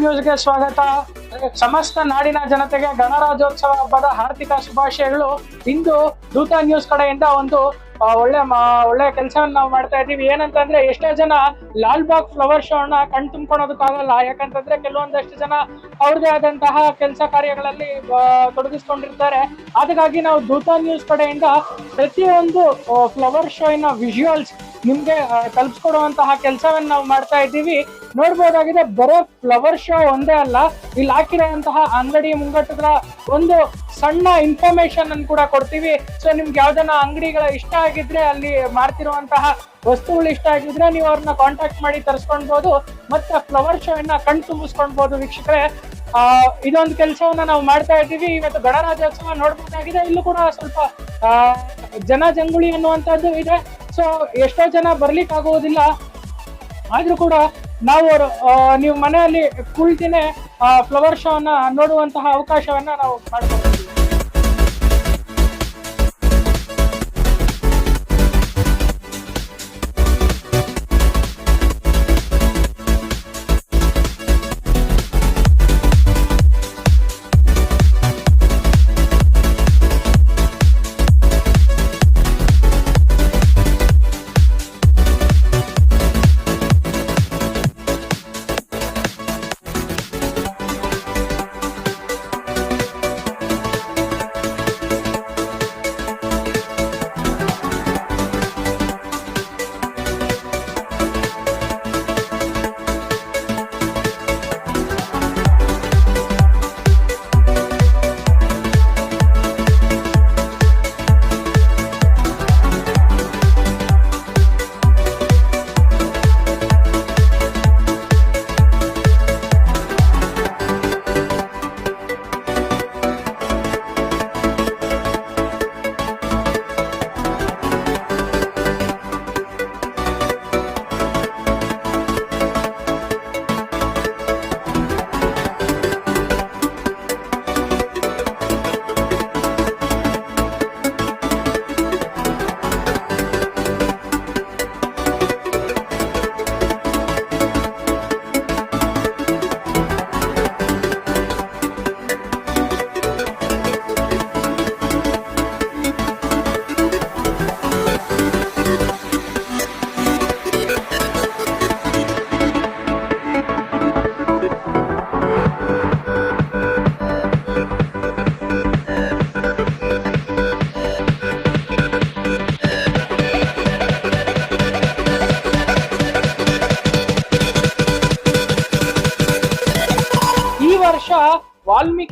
ನ್ಯೂಸ್ಗೆ ಸ್ವಾಗತ. ಸಮಸ್ತ ನಾಡಿನ ಜನತೆಗೆ ಗಣರಾಜ್ಯೋತ್ಸವ ಹಬ್ಬದ ಹಾರ್ದಿಕ ಶುಭಾಶಯಗಳು. ಇಂದು ದೂತ ನ್ಯೂಸ್ ಕಡೆಯಿಂದ ಒಂದು ಒಳ್ಳೆ ಒಳ್ಳೆ ಕೆಲಸವನ್ನು ನಾವು ಮಾಡ್ತಾ ಇದ್ದೀವಿ. ಏನಂತಂದ್ರೆ ಎಷ್ಟೋ ಜನ ಲಾಲ್ ಬಾಗ್ ಫ್ಲವರ್ ಶೋ ಅನ್ನ ಕಣ್ ತುಂಬ್ಕೊಳೋದಕ್ಕಾಗಲ್ಲ. ಯಾಕಂತಂದ್ರೆ ಕೆಲವೊಂದಷ್ಟು ಜನ ಅವ್ರದೇ ಆದಂತಹ ಕೆಲಸ ಕಾರ್ಯಗಳಲ್ಲಿ ತೊಡಗಿಸ್ಕೊಂಡಿರ್ತಾರೆ. ಅದಕ್ಕಾಗಿ ನಾವು ದೂತ ನ್ಯೂಸ್ ಕಡೆಯಿಂದ ಪ್ರತಿಯೊಂದು ಫ್ಲವರ್ ಶೋ ಇನ್ನ ವಿಜುವಲ್ಸ್ ನಿಮ್ಗೆ ತಲ್ಪಿಸ್ಕೊಡುವಂತಹ ಕೆಲಸವನ್ನ ನಾವು ಮಾಡ್ತಾ ಇದ್ದೀವಿ. ನೋಡ್ಬೋದಾಗಿದೆ, ಬರೋ ಫ್ಲವರ್ ಶೋ ಒಂದೇ ಅಲ್ಲ, ಇಲ್ಲಿ ಹಾಕಿರೋಂತಹ ಅಂಗಡಿ ಮುಂಗಟ್ಟದ ಒಂದು ಸಣ್ಣ ಇನ್ಫಾರ್ಮೇಶನ್ ಅನ್ನು ಕೂಡ ಕೊಡ್ತೀವಿ. ಸೊ ನಿಮ್ಗೆ ಯಾವ್ದನ್ನ ಅಂಗಡಿಗಳ ಇಷ್ಟ ಆಗಿದ್ರೆ ಅಲ್ಲಿ ಮಾಡ್ತಿರುವಂತಹ ವಸ್ತುಗಳು ಇಷ್ಟ ಆಗಿದ್ರೆ ನೀವು ಅವ್ರನ್ನ ಕಾಂಟ್ಯಾಕ್ಟ್ ಮಾಡಿ ತರಿಸ್ಕೊಳ್ಬಹುದು ಮತ್ತೆ ಫ್ಲವರ್ ಶೋ ಅನ್ನ ಕಣ್ ತುಂಬಿಸ್ಕೊಳ್ಬಹುದು ವೀಕ್ಷಕರೇ. ಇದೊಂದು ಕೆಲಸವನ್ನ ನಾವು ಮಾಡ್ತಾ ಇದ್ದೀವಿ. ಇವತ್ತು ಗಣರಾಜ್ಯೋತ್ಸವ ನೋಡ್ಬೋದಾಗಿದೆ ಇಲ್ಲೂ ಕೂಡ ಸ್ವಲ್ಪ ಜನ ಜಂಗುಳಿ ಅನ್ನುವಂಥದ್ದು ಇದೆ. ಸೊ ಎಷ್ಟೋ ಜನ ಬರ್ಲಿಕ್ಕೆ ಆಗುವುದಿಲ್ಲ ಆದ್ರೂ ಕೂಡ ನಾವು ನೀವು ಮನೆಯಲ್ಲಿ ಕುಳಿತಿನೇ ಫ್ಲವರ್ ಶೋ ಅನ್ನ ನೋಡುವಂತಹ ಅವಕಾಶವನ್ನ ನಾವು ಮಾಡ್ಕೊಳ್ತೀವಿ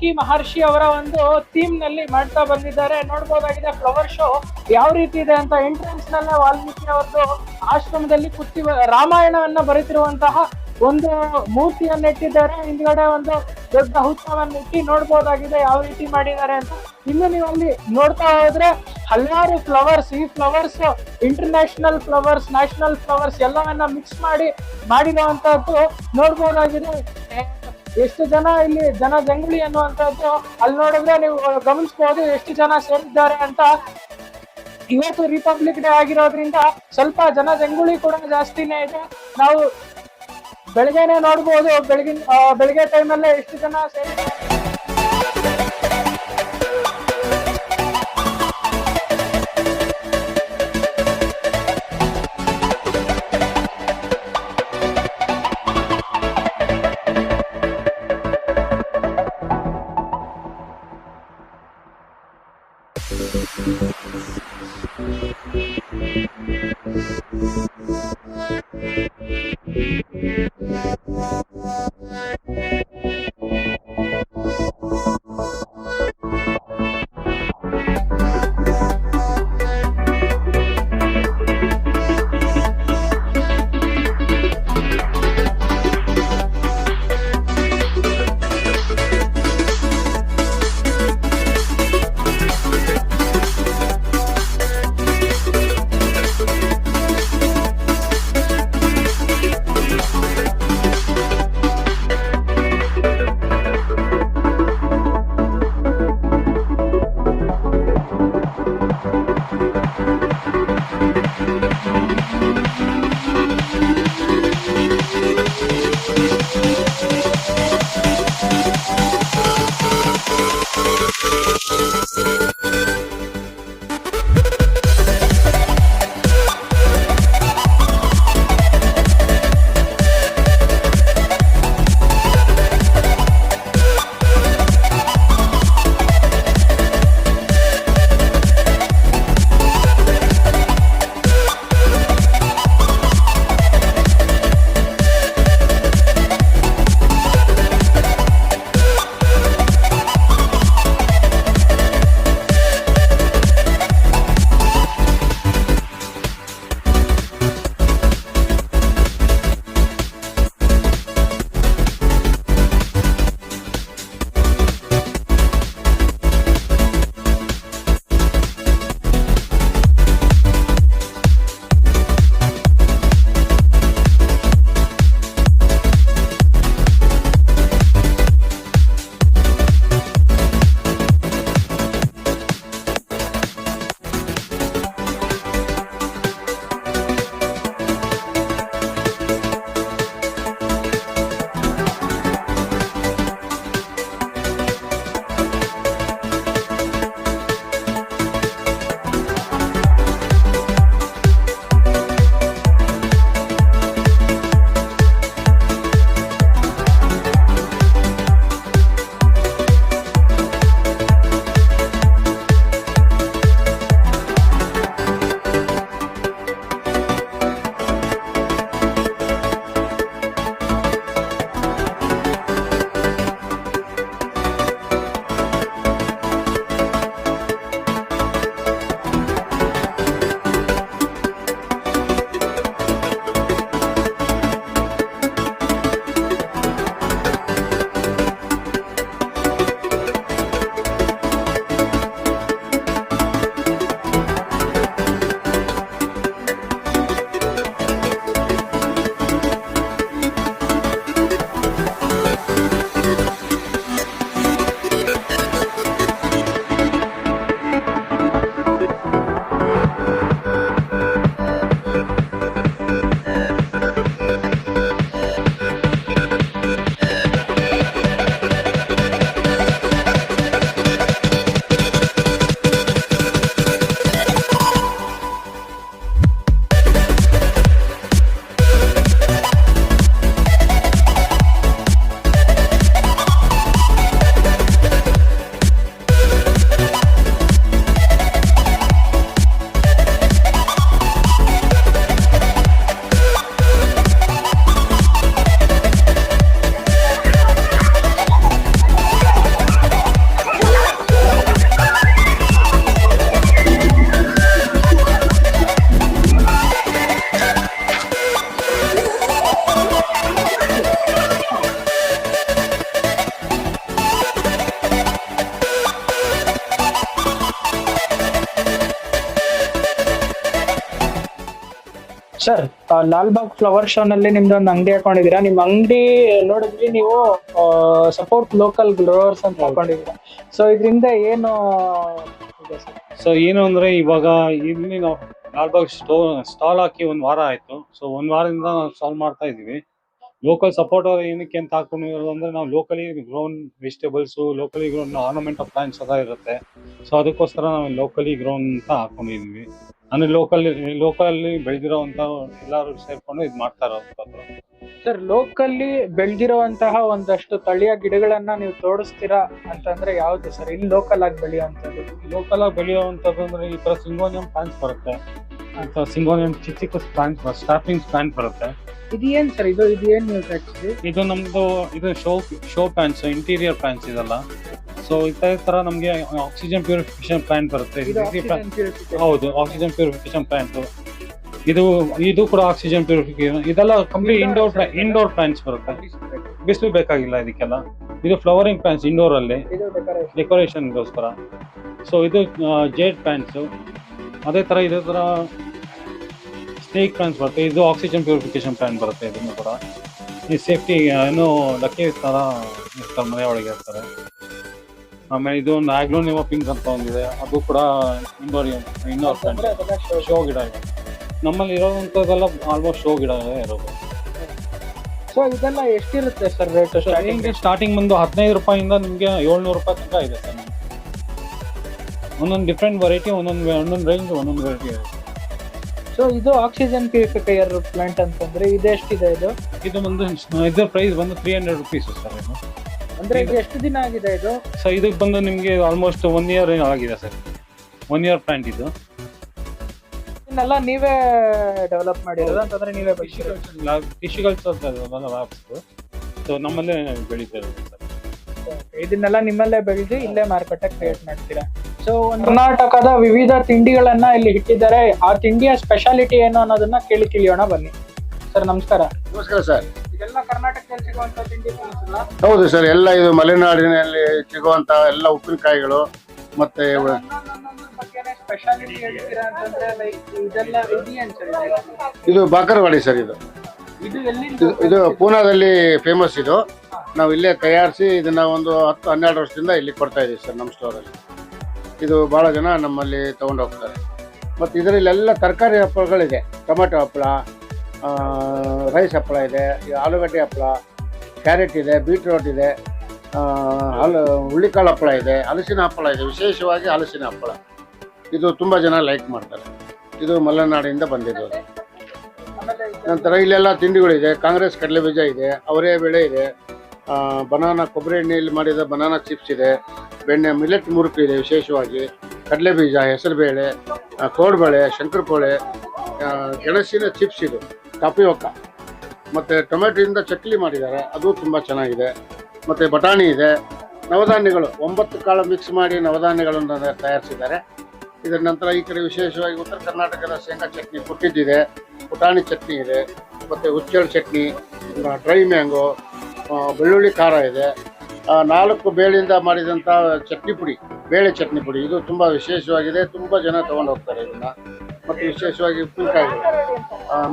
ವಾಲ್ಮೀಕಿ ಮಹರ್ಷಿ ಅವರ ಒಂದು ಥೀಮ್ನಲ್ಲಿ ಮಾಡ್ತಾ ಬಂದಿದ್ದಾರೆ. ನೋಡ್ಬೋದಾಗಿದೆ ಫ್ಲವರ್ ಶೋ ಯಾವ ರೀತಿ ಇದೆ ಅಂತ ಎಂಟ್ರೆನ್ಸ್ ನಲ್ಲೇ ವಾಲ್ಮೀಕಿ ಅವರದ್ದು ಆಶ್ರಮದಲ್ಲಿ ಕುತ್ತಿ ರಾಮಾಯಣವನ್ನ ಬರೆತಿರುವಂತಹ ಒಂದು ಮೂರ್ತಿಯನ್ನ ಇಟ್ಟಿದ್ದಾರೆ ಹಿಂದ್ಗಡೆ ಒಂದು ದೊಡ್ಡ ಹುತ್ತವನ್ನು ಇಟ್ಟು ನೋಡ್ಬೋದಾಗಿದೆ ಯಾವ ರೀತಿ ಮಾಡಿದ್ದಾರೆ ಅಂತ. ಇನ್ನು ನೀವು ಅಲ್ಲಿ ನೋಡ್ತಾ ಹೋದ್ರೆ ಹಲವಾರು ಫ್ಲವರ್ಸ್ ಈ flowers international flowers national flowers ಎಲ್ಲವನ್ನ ಮಿಕ್ಸ್ ಮಾಡಿ ಮಾಡಿರುವಂತಹದ್ದು ನೋಡ್ಬೋದಾಗಿದೆ. ಎಷ್ಟು ಜನ ಇಲ್ಲಿ ಜನ ಜಂಗುಳಿ ಅನ್ನುವಂಥದ್ದು ಅಲ್ಲಿ ನೋಡಿದ್ರೆ ನೀವು ಗಮನಿಸ್ಬೋದು ಎಷ್ಟು ಜನ ಸೇರಿದ್ದಾರೆ ಅಂತ. ಇವತ್ತು ರಿಪಬ್ಲಿಕ್ ಡೇ ಆಗಿರೋದ್ರಿಂದ ಸ್ವಲ್ಪ ಜನ ಜಂಗುಳಿ ಕೂಡ ಜಾಸ್ತಿನೇ ಇದೆ. ನಾವು ಬೆಳಗ್ಗೆನೆ ನೋಡ್ಬೋದು, ಬೆಳಗಿನ ಬೆಳಗ್ಗೆ ಟೈಮಲ್ಲೇ ಎಷ್ಟು ಜನ ಸೇರಿದ್ದಾರೆ. ಸರ್ ಲಾಲ್ಬಾಗ್ ಫ್ಲವರ್ ಶೋ ನಲ್ಲಿ ನಿಮ್ದು ಒಂದು ಅಂಗಡಿ ಹಾಕೊಂಡಿದೀರಾ ನಿಮ್ ಅಂಗಡಿ ನೋಡಿದ್ವಿ ನೀವು ಸಪೋರ್ಟ್ ಲೋಕಲ್ ಗ್ರೋವರ್ಸ್ ಅಂತ ಹಾಕೊಂಡಿದೀರಾ ಸೊ ಇದರಿಂದ ಏನು ಸೊ ಏನು ಅಂದ್ರೆ ಇವಾಗ ಇಲ್ಲಿ ನಾವು ಲಾಲ್ಬಾಗ್ ಸ್ಟೋ ಸ್ಟಾಲ್ ಹಾಕಿ ಒಂದ್ ವಾರ ಆಯ್ತು. ಸೊ ಒಂದ್ ವಾರದಿಂದ ನಾವು ಸಾಲ್ವ್ ಮಾಡ್ತಾ ಇದೀವಿ ಲೋಕಲ್ ಸಪೋರ್ಟ್ ಏನಕ್ಕೆ ಅಂತ ಹಾಕೊಂಡಿರೋದು ಅಂದ್ರೆ ನಾವು locally grown vegetables locally grown ornament of plants ಅದ ಇರುತ್ತೆ. ಸೊ ಅದಕ್ಕೋಸ್ಕರ ನಾವು ಲೋಕಲಿ ಗ್ರೋನ್ ಅಂತ ಹಾಕೊಂಡಿದೀವಿ ಅಂದ್ರೆ ಲೋಕಲ್ ಲೋಕಲ್ ಬೆಳೆದಿರೋಂತ ಎಲ್ಲರೂ ಸೇರ್ಕೊಂಡು ಇದು ಮಾಡ್ತಾರ ಇರೋದು ಸರ್ ಲೋಕಲ್ಲಿ ಬೆಳೆದಿರುವಂತಹ ಒಂದಷ್ಟು ತಳಿಯ ಗಿಡಗಳನ್ನ ನೀವು ತೋರಿಸ್ತೀರಾ ಅಂತಂದ್ರೆ ಯಾವ್ದು ಸರ್ ಇಲ್ಲಿ ಲೋಕಲ್ ಆಗಿ ಬೆಳೆಯುವಂತದ್ದು ಲೋಕಲ್ ಆಗಿ ಬೆಳೆಯುವಂಥದ್ದು ಅಂದ್ರೆ ಈ ತರ ಸಿಂಗೋನಿಯಂ ಪ್ಲಾಂಟ್ಸ್ ಬರುತ್ತೆ. ಅಂತ ಸಿಂಗೋನಿಯಂ ಚಿಕ್ಕ ಚಿಕ್ಕ ಪ್ಲಾಂಟ್ಸ್ ಸ್ಟಾರ್ಟಿಂಗ್ ಪ್ಲಾಂಟ್ ಬರುತ್ತೆ. ಇದು ಏನ್ ಸರ್ ಇದು ಇದು ಏನ್ ನೀವು ಇದು ನಮ್ದು ಇದು show show pants interior pants ಇದೆಲ್ಲ. ಸೊ ಇದೇ ತರ ನಮಗೆ ಆಕ್ಸಿಜನ್ ಪ್ಯೂರಿಫಿಕೇಶನ್ ಪ್ಲಾಂಟ್ ಬರುತ್ತೆ. ಇದು ಇದು oxygen purification. ಹೌದು ಆಕ್ಸಿಜನ್ ಪ್ಯೂರಿಫಿಕೇಶನ್ ಪ್ಲಾಂಟ್ ಇದು ಇದು ಕೂಡ ಆಕ್ಸಿಜನ್ ಪ್ಯೂರಿಫಿಕೇಶನ್ ಇದೆಲ್ಲ ಕಂಪ್ಲೀಟ್ ಇಂಡೋರ್ ಇಂಡೋರ್ ಪ್ಲಾಂಟ್ಸ್ ಬರುತ್ತೆ. ಬಿಸಿಲು ಬೇಕಾಗಿಲ್ಲ ಇದಕ್ಕೆಲ್ಲ. ಇದು ಫ್ಲವರಿಂಗ್ ಪ್ಲಾಂಟ್ಸ್ ಇಂಡೋರ್ ಅಲ್ಲಿ. ಡೆಕೋರೇಷನ್ ಗೋಸ್ಕರ. ಡೆಕೋರೇಷನ್ಗೋಸ್ಕರ ಸೊ ಇದು ಜೇಡ್ ಪ್ಯಾಂಟ್ಸು ಅದೇ ತರ ಇದೇ ತರ ಸ್ನೇಕ್ ಪ್ಲಾಂಟ್ಸ್ ಬರುತ್ತೆ. ಇದು ಆಕ್ಸಿಜನ್ ಪ್ಯೂರಿಫಿಕೇಶನ್ ಪ್ಲಾಂಟ್ ಬರುತ್ತೆ ಇದನ್ನು ಕೂಡ. ಈ ಸೇಫ್ಟಿ ಏನು ಲಕ್ಕಿ ಥರ ಇರ್ತಾರೆ ಮನೆ ಒಳಗೆ ಇರ್ತಾರೆ. ಆಮೇಲೆ ಇದು ಒಂದು ಆಗ್ಲೋನಿವ ಪಿಂಕ್ ಅಂತ ಒಂದಿದೆ ಅದು ಕೂಡ ಇಂಡೋರ್ ಇಂಡೋರ್ ಪ್ಲಾಂಟ್. ಶೋ ಗಿಡ ಇದೆ. ನಮ್ಮಲ್ಲಿ ಇರೋವಂಥದ್ದೆಲ್ಲ ಆಲ್ಮೋಸ್ಟ್ ಶೋ ಗಿಡ ಇರೋದು. ಸೊ ಇದೆಲ್ಲ ಎಷ್ಟಿರುತ್ತೆ ಸರ್ ರೇಟ್ ಸ್ಟಾರ್ಟಿಂಗ್ ಸ್ಟಾರ್ಟಿಂಗ್ ಬಂದು ಹದಿನೈದು ರೂಪಾಯಿಂದ ನಿಮಗೆ ಏಳ್ನೂರು ರೂಪಾಯಿ ತನಕ ಇದೆ ಸರ್ ಒಂದೊಂದು ಡಿಫ್ರೆಂಟ್ ವೆರೈಟಿ ಒಂದೊಂದು ಒಂದೊಂದು ರೇಂಜ್ ಒಂದೊಂದು ವೆರೈಟಿ ಇದೆ. ಸೊ ಇದು ಆಕ್ಸಿಜನ್ ಪ್ಯೂರಿಫಿಕೈಯರ್ ಪ್ಲಾಂಟ್ ಅಂತಂದ್ರೆ ಇದೆಷ್ಟಿದೆ ಇದು? ಇದು ಬಂದು ಇದ್ರ ಪ್ರೈಸ್ ಬಂದು ತ್ರೀ ಹಂಡ್ರೆಡ್ ರುಪೀಸ್ ಸರ್ ಇದು. ಅಂದ್ರೆ ಇದು ಎಷ್ಟು ದಿನ ಆಗಿದೆ ಇದು? ಸೊ ಇದಕ್ಕೆ ಬಂದು ನಿಮಗೆ ಆಲ್ಮೋಸ್ಟ್ ಒನ್ ಇಯರ್ ಆಗಿದೆ ಸರ್. ಒನ್ ಇಯರ್ ಪ್ಲಾಂಟ್ ಇದು. ಇದನ್ನೆಲ್ಲ ನೀವೇ ಡೆವಲಪ್ ಮಾಡಿರೋದು ಅಂತಂದ್ರೆ ನೀವೇ ಬೆಳೆಸಿರೋದು ಟಿಶ್ಯುಕಲ್ಚರ್ ಲ್ಯಾಬ್ಸ್ ಸೊ ನಮ್ಮಲ್ಲೇ ಬೆಳೀತಾ ಇರೋದು ಸರ್ ಇದನ್ನೆಲ್ಲ ನಿಮ್ಮಲ್ಲೇ ಬೆಳೆದು ಇಲ್ಲೇ ಮಾರುಕಟ್ಟೆ ಕ್ರಿಯೇಟ್ ಮಾಡ್ತೀರಾ? ಸೊ ಕರ್ನಾಟಕದ ವಿವಿಧ ತಿಂಡಿಗಳನ್ನ ಇಲ್ಲಿ ಇಟ್ಟಿದ್ದಾರೆ. ಆ ತಿಂಡಿಯ ಸ್ಪೆಷಾಲಿಟಿ ಏನು ಅನ್ನೋದನ್ನ ಕೇಳಿ ತಿಳಿಯೋಣ ಬನ್ನಿ. ಸರ್ ನಮಸ್ಕಾರ. ನಮಸ್ಕಾರ ಸರ್. ಇದೆಲ್ಲ ಕರ್ನಾಟಕದಲ್ಲಿ ಸಿಗುವಂತ ತಿಂಡಿ ಹೌದು ಸರ್ ಎಲ್ಲ ಇದು ಮಲೆನಾಡಿನಲ್ಲಿ ಸಿಗುವಂತ ಎಲ್ಲ ಉಪ್ಪಿನಕಾಯಿಗಳು ಮತ್ತೆ ಸ್ಪೆಷಾಲಿಟಿ ಹೇಳ್ತೀರಾ ಅಂತಂದ್ರೆ ಲೈಕ್ ಇದೆಲ್ಲ ಇದೆಯೇನ್ ಸರ್ ಇದು? ಬಾಕರವಾಡಿ ಸರ್ ಇದು. ಇದು ಎಲ್ಲಿಂದ ಇದು- ಇದು ಪೂನಾದಲ್ಲಿ ಫೇಮಸ್ ಇದು. ನಾವು ಇಲ್ಲೇ ತಯಾರಿಸಿ ಇದನ್ನ ಒಂದು ಹತ್ತು ಹನ್ನೆರಡು ವರ್ಷದಿಂದ ಇಲ್ಲಿ ಕೊಡ್ತಾ ಇದೀವಿ ಸರ್ ನಮ್ಮ ಸ್ಟೋರಲ್ಲಿ ಇದು ಬಹಳ ಜನ ನಮ್ಮಲ್ಲಿ ತಗೊಂಡು ಹೋಗ್ತಾರೆ ಮತ್ತು ಇದರಲ್ಲೆಲ್ಲ ತರಕಾರಿ ಹಪ್ಪಳಗಳಿದೆ. ಟೊಮೆಟೊ ಹಪ್ಪಳ ರೈಸ್ ಹಪ್ಪಳ ಇದೆ ಆಲೂಗಡ್ಡೆ ಹಪ್ಪಳ ಕ್ಯಾರೆಟ್ ಇದೆ ಬೀಟ್ರೋಟ್ ಇದೆ ಹಲು ಹುಳ್ಳಿಕಾಳು ಹಪ್ಪಳ ಇದೆ, ಹಲಸಿನ ಹಪ್ಪಳ ಇದೆ, ವಿಶೇಷವಾಗಿ ಹಲಸಿನ ಹಪ್ಪಳ. ಇದು ತುಂಬ ಜನ ಲೈಕ್ ಮಾಡ್ತಾರೆ. ಇದು ಮಲೆನಾಡಿಂದ ಬಂದಿದ್ದು ನಂತರ ಇಲ್ಲೆಲ್ಲ ತಿಂಡಿಗಳಿದೆ, ಕಾಂಗ್ರೆಸ್ ಕಡಲೆ ಬೀಜ ಇದೆ, ಅವರೇ ಬೆಳೆ ಇದೆ. ಬನಾನಾ, ಕೊಬ್ಬರಿ ಎಣ್ಣೆಯಲ್ಲಿ ಮಾಡಿದ ಬನಾನಾ ಚಿಪ್ಸ್ ಇದೆ, ಬೆಣ್ಣೆ ಮಿಲೆಟ್ ಮುರುಕು ಇದೆ ವಿಶೇಷವಾಗಿ ಕಡಲೆ ಬೀಜ ಹೆಸರುಬೇಳೆ ಕೋಡ್ಬಳೆ ಶಂಕರಪೋಳೆ ಗೆಣಸಿನ ಚಿಪ್ಸ್ ಇದು. ಟಪಿಯೋಕ ಮತ್ತು ಟೊಮೆಟೊಯಿಂದ ಚಕ್ಲಿ ಮಾಡಿದ್ದಾರೆ. ಅದು ತುಂಬ ಚೆನ್ನಾಗಿದೆ. ಮತ್ತು ಬಟಾಣಿ ಇದೆ. ನವಧಾನ್ಯಗಳು ಒಂಬತ್ತು ಕಾಳು ಮಿಕ್ಸ್ ಮಾಡಿ ನವಧಾನ್ಯಗಳನ್ನು ತಯಾರಿಸಿದ್ದಾರೆ. ಇದರ ನಂತರ ಈ ಕಡೆ ವಿಶೇಷವಾಗಿ ಉತ್ತರ ಕರ್ನಾಟಕದ ಶೇಂಗಾ ಚಟ್ನಿ ಪುಟ್ಟಿದ್ದಿದೆ. ಪುಟಾಣಿ ಚಟ್ನಿ ಇದೆ. ಮತ್ತು ಹುಚ್ಚಳ ಚಟ್ನಿ ಡ್ರೈ ಮ್ಯಾಂಗೋ ಬೆಳ್ಳುಳ್ಳಿ ಖಾರ ಇದೆ. ನಾಲ್ಕು ಬೇಳೆಯಿಂದ ಮಾಡಿದಂಥ ಚಟ್ನಿ ಪುಡಿ, ಬೇಳೆ ಚಟ್ನಿ ಪುಡಿ. ಇದು ತುಂಬ ವಿಶೇಷವಾಗಿದೆ. ತುಂಬ ಜನ ತೊಗೊಂಡು ಹೋಗ್ತಾರೆ ಇದನ್ನ. ಮತ್ತು ವಿಶೇಷವಾಗಿ ಉಪ್ಪಿನಕಾಯಿ.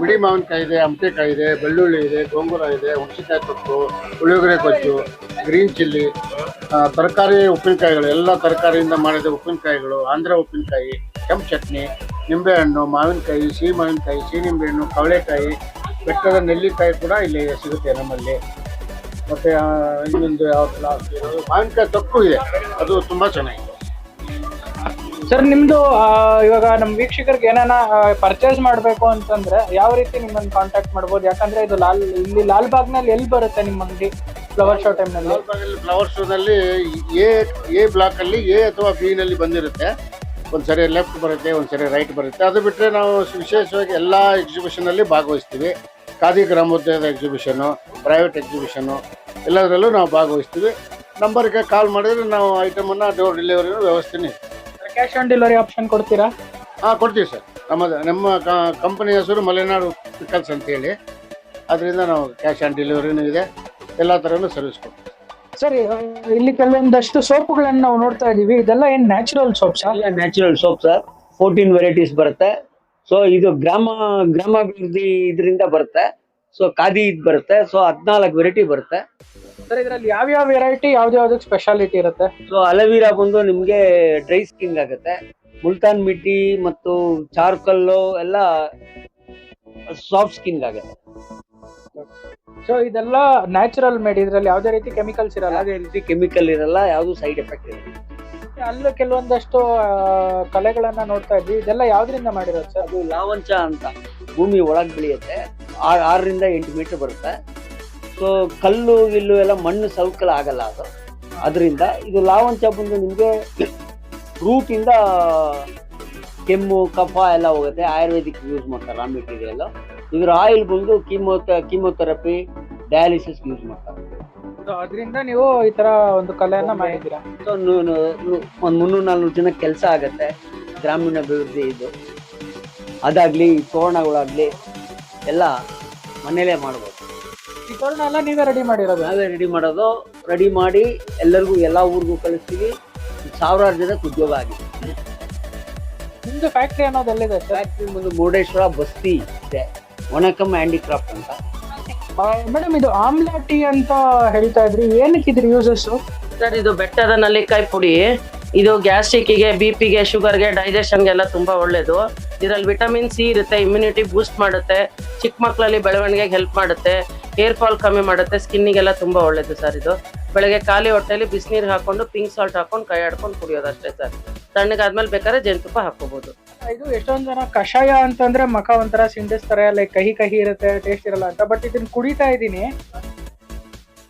ಮಿಡಿ ಮಾವಿನಕಾಯಿ ಇದೆ ಅಮಟೆಕಾಯಿ ಇದೆ, ಬೆಳ್ಳುಳ್ಳಿ ಇದೆ, ಗೋಂಗೂರ ಇದೆ, ಹುಣಸಿಕಾಯಿ ತೊಟ್ಟು ಪುಳಿಯೋಗರೆ ಕೊಚ್ಚು ಗ್ರೀನ್ ಚಿಲ್ಲಿ ತರಕಾರಿ ಉಪ್ಪಿನಕಾಯಿಗಳು, ಎಲ್ಲ ತರಕಾರಿಯಿಂದ ಮಾಡಿದ ಉಪ್ಪಿನಕಾಯಿಗಳು, ಆಂಧ್ರ ಉಪ್ಪಿನಕಾಯಿ, ಕೆಂಪು ಚಟ್ನಿ ನಿಂಬೆಹಣ್ಣು ಮಾವಿನಕಾಯಿ ಸಿಹಿ ಮಾವಿನಕಾಯಿ ಸಿಹಿ ನಿಂಬೆಹಣ್ಣು ಕವಳೆಕಾಯಿ, ಬೆಟ್ಟದ ನೆಲ್ಲಿಕಾಯಿ ಕೂಡ ಇಲ್ಲಿ ಸಿಗುತ್ತೆ ನಮ್ಮಲ್ಲಿ. ಮತ್ತು ಇನ್ನೊಂದು ಯಾವ ಮಾವಿನಕಾಯಿ ತಪ್ಪು ಇದೆ. ಅದು ತುಂಬ ಚೆನ್ನಾಗಿದೆ. ಸರ್ ನಿಮ್ದು ಇವಾಗ ನಮ್ಮ ವೀಕ್ಷಕರಿಗೆ ಏನಾನ ಪರ್ಚೇಸ್ ಮಾಡಬೇಕು ಅಂತಂದ್ರೆ ಯಾವ ರೀತಿ ನಿಮ್ಮನ್ನ ಕಾಂಟ್ಯಾಕ್ಟ್ ಮಾಡ್ಬೋದು? ಯಾಕಂದ್ರೆ ಇದು ಲಾಲ್, ಇಲ್ಲಿ ಲಾಲ್ಬಾಗ್ನಲ್ಲಿ ಎಲ್ಲಿ ಬರುತ್ತೆ ನಿಮ್ಮ ಅಂಗಡಿ ಫ್ಲವರ್ ಶೋ ಟೈಮ್ನಲ್ಲಿ? ಲಾಲ್ಬಾಗಲ್ಲಿ ಫ್ಲವರ್ ಶೋದಲ್ಲಿ ಎ ಎ ಬ್ಲಾಕ್ ಅಲ್ಲಿ, ಎ ಅಥವಾ ಬಿ ನಲ್ಲಿ ಬಂದಿರುತ್ತೆ. ಒಂದ್ಸರಿ ಲೆಫ್ಟ್ ಬರುತ್ತೆ ಒಂದ್ಸರಿ ರೈಟ್ ಬರುತ್ತೆ. ಅದು ಬಿಟ್ಟರೆ ನಾವು ವಿಶೇಷವಾಗಿ ಎಲ್ಲ ಎಕ್ಸಿಬಿಷನ್ ಅಲ್ಲಿ ಭಾಗವಹಿಸ್ತೀವಿ. ಖಾದಿ ಗ್ರಾಮೋದ್ಯೋಗದ ಎಕ್ಸಿಬಿಷನ್ ಪ್ರೈವೇಟ್ ಎಕ್ಸಿಬಿಷನ್ ಎಲ್ಲದರಲ್ಲೂ ನಾವು ಭಾಗವಹಿಸ್ತೀವಿ. ನಂಬರ್ಗೆ ಕಾಲ್ ಮಾಡಿದ್ರೆ ನಾವು ಐಟಮನ್ನು ಡೋರ್ ಡೆಲಿವರಿ ವ್ಯವಸ್ಥೆನೇ. ಕ್ಯಾಶ್ ಆನ್ ಡೆಲಿವರಿ ಆಪ್ಷನ್ ಕೊಡ್ತೀರಾ? ಹಾಂ ಕೊಡ್ತೀವಿ ಸರ್. ನಮ್ಮದು ನಮ್ಮ ಕಂಪನಿ ಹೆಸರು ಮಲೆನಾಡು ಪಿಕಲ್ಸ್ ಅಂತೇಳಿ. ಅದರಿಂದ ನಾವು ಕ್ಯಾಶ್ ಆನ್ ಡೆಲಿವರಿನೂ ಇದೆ. ಎಲ್ಲ ಥರನೂ ಸರ್ವಿಸ್ ಕೊಡ್ತೀವಿ. ಸರ್ ಇಲ್ಲಿ ಕೆಲವೊಂದಷ್ಟು ಸೋಪ್ಗಳನ್ನು ನಾವು ನೋಡ್ತಾ ಇದ್ದೀವಿ. ಇದೆಲ್ಲ ಏನು ನ್ಯಾಚುರಲ್ ಸೋಪ್ಸ್ ಎಲ್ಲ natural soap sir. Fourteen varieties ಬರುತ್ತೆ. ಸೊ ಇದು ಗ್ರಾಮ ಗ್ರಾಮಾಭಿವೃದ್ಧಿ ಇದರಿಂದ ಬರುತ್ತೆ. ಸೊ ಖಾದಿ ಇದು ಬರುತ್ತೆ. ಸೊ ಹದಿನಾಲ್ಕು ವೆರೈಟಿ ಬರುತ್ತೆ. ಸರ್ ಇದ್ರಲ್ಲಿ ಯಾವ ಯಾವ ವೆರೈಟಿ ಯಾವ್ದು ಯಾವ್ದಕ್ ಸ್ಪೆಷಾಲಿಟಿ ಇರುತ್ತೆ? ಸೊ ಅಲವೀರಾ ಬಂದು ನಿಮ್ಗೆ ಡ್ರೈ ಸ್ಕಿನ್ ಆಗುತ್ತೆ. ಮುಲ್ತಾನ್ ಮಿಟ್ಟಿ ಮತ್ತು ಚಾರ್ಕಲ್ಲು ಎಲ್ಲ ಸಾಫ್ಟ್ ಸ್ಕಿನ್ ಆಗುತ್ತೆ. ಸೊ ಇದೆಲ್ಲ ನ್ಯಾಚುರಲ್ ಮೇಡ್ ಇದ್ರಲ್ಲಿ ಯಾವ್ದೇ ರೀತಿ ಕೆಮಿಕಲ್ಸ್ ಇರಲ್ಲ? ಯಾವುದೇ ರೀತಿ ಕೆಮಿಕಲ್ ಇರಲ್ಲ ಯಾವುದು ಸೈಡ್ ಎಫೆಕ್ಟ್ ಇರಲ್ಲ ಅಲ್ಲೂ ಕೆಲವೊಂದಷ್ಟು ಕಲೆಗಳನ್ನ ನೋಡ್ತಾ ಇದ್ವಿ. ಇದೆಲ್ಲ ಯಾವ್ದ್ರಿಂದ ಮಾಡಿರೋದು ಸರ್? ಅದು ಲಾವಂಚ ಅಂತ ಭೂಮಿ ಒಳಗ್ ಬೆಳೆಯುತ್ತೆ. ಆರರಿಂದ ಎಂಟು ಮೀಟರ್ ಬರುತ್ತೆ. ಸೊ ಕಲ್ಲು ಗಿಲ್ಲು ಎಲ್ಲ ಮಣ್ಣು ಸೌಕಲ್ ಆಗಲ್ಲ ಅದು. ಅದರಿಂದ ಇದು ಲಾವಂಚ ಬಂದು ನಿಮಗೆ ರೂಟಿಂದ ಕೆಮ್ಮು ಕಫ ಎಲ್ಲ ಹೋಗುತ್ತೆ. ಆಯುರ್ವೇದಿಕ್ ಯೂಸ್ ಮಾಡ್ತಾರೆ ರಾ ಮೆಟೀರಿಯಲ್ ಇದ್ರ ಆಯಿಲ್ ಬಂದು ಕೀಮೋಥ ಕೀಮೋಥೆರಪಿ ಡಯಾಲಿಸಿಸ್ ಯೂಸ್ ಮಾಡ್ತಾರೆ. ಅದರಿಂದ ನೀವು ಈ ತರ ಒಂದು ಕಲೆಯನ್ನ ಮಾಡಿದ್ದೀರಾ? ಸೊ ಒಂದು ಮುನ್ನೂರು ನಾಲ್ನೂರು ದಿನ ಕೆಲಸ ಆಗುತ್ತೆ. ಗ್ರಾಮೀಣ ಅಭಿವೃದ್ಧಿ ಇದು. ಅದಾಗ್ಲಿ ತೋರಣಗಳಾಗ್ಲಿ ಎಲ್ಲ ಮನೇಲೇ ಮಾಡ್ಬೋದು. ತೋರಣ ಎಲ್ಲ ನೀವೇ ರೆಡಿ ಮಾಡಿರೋದು? ನಾವೇ ರೆಡಿ ಮಾಡೋದು. ರೆಡಿ ಮಾಡಿ ಎಲ್ಲರಿಗೂ ಎಲ್ಲ ಊರಿಗೂ ಕಳಿಸ್ತೀವಿ. ಸಾವಿರಾರು ಜನಕ್ಕೆ ಉದ್ಯೋಗ ಆಗಿದೆ. ನಿಮ್ದು ಫ್ಯಾಕ್ಟ್ರಿ ಅನ್ನೋದು ಎಲ್ಲಿದೆ ಸರ್ ಫ್ಯಾಕ್ಟ್ರಿ ಮುಂದೆ ಮುರುಡೇಶ್ವರ ಬಸ್ತಿ ಇದೆ. ಒಣಕಮ್ ಹ್ಯಾಂಡಿಕ್ರಾಫ್ಟ್ ಅಂತ. ಮೇಡಮ್ ಇದು ಆಮ್ಲಾ ಟೀ ಅಂತ ಹೇಳ್ತಾ ಇದ್ರಿ. ಏನಕ್ಕೆ ಇದ್ರ ಯೂಸಸ್ ಸರ್ ಇದು ಬೆಟ್ಟದ ನಲ್ಲಿಕಾಯಿ ಪುಡಿ. ಇದು ಗ್ಯಾಸ್ಟ್ರಿಕ್ಗೆ ಬಿ ಪಿಗೆ ಶುಗರ್ಗೆ ಡೈಜೆಷನ್ಗೆಲ್ಲ ತುಂಬಾ ಒಳ್ಳೇದು. ಇದರಲ್ಲಿ ವಿಟಮಿನ್ ಸಿ ಇರುತ್ತೆ ಇಮ್ಯುನಿಟಿ ಬೂಸ್ಟ್ ಮಾಡುತ್ತೆ. ಚಿಕ್ಕ ಮಕ್ಕಳಲ್ಲಿ ಬೆಳವಣಿಗೆಗೆ ಹೆಲ್ಪ್ ಮಾಡುತ್ತೆ. ಹೇರ್ ಫಾಲ್ ಕಮ್ಮಿ ಮಾಡುತ್ತೆ, ಸ್ಕಿನ್ನಿಗೆಲ್ಲ ತುಂಬಾ ಒಳ್ಳೇದು ಸರ್ ಇದು. ಬೆಳಗ್ಗೆ ಖಾಲಿ ಹೊಟ್ಟೆಲಿ ಬಿಸಿನೀರು ಹಾಕೊಂಡು, ಪಿಂಕ್ ಸಾಲ್ಟ್ ಹಾಕೊಂಡು ಕೈ ಆಡ್ಕೊಂಡು ಕುಡಿಯೋದು ಅಷ್ಟೇ ಸರ್. ತಣ್ಣಗಾದ್ಮೇಲೆ ಬೇಕಾದ್ರೆ ಜೇನುತುಪ್ಪ ಹಾಕೋಬಹುದು ಇದು ಎಷ್ಟೊಂದ್ ಜನ ಕಷಾಯ ಅಂತಂದ್ರೆ ಮಖ ಒಂಥರ ಸಿಂಡಿಸ್ತಾರೆ ಲೈಕ್ ಕಹಿ ಕಹಿ ಇರುತ್ತೆ ಟೇಸ್ಟ್ ಇರಲ್ಲ ಅಂತ. ಬಟ್ ಇದನ್ನ ಕುಡಿತಾ ಇದ್ದೀನಿ.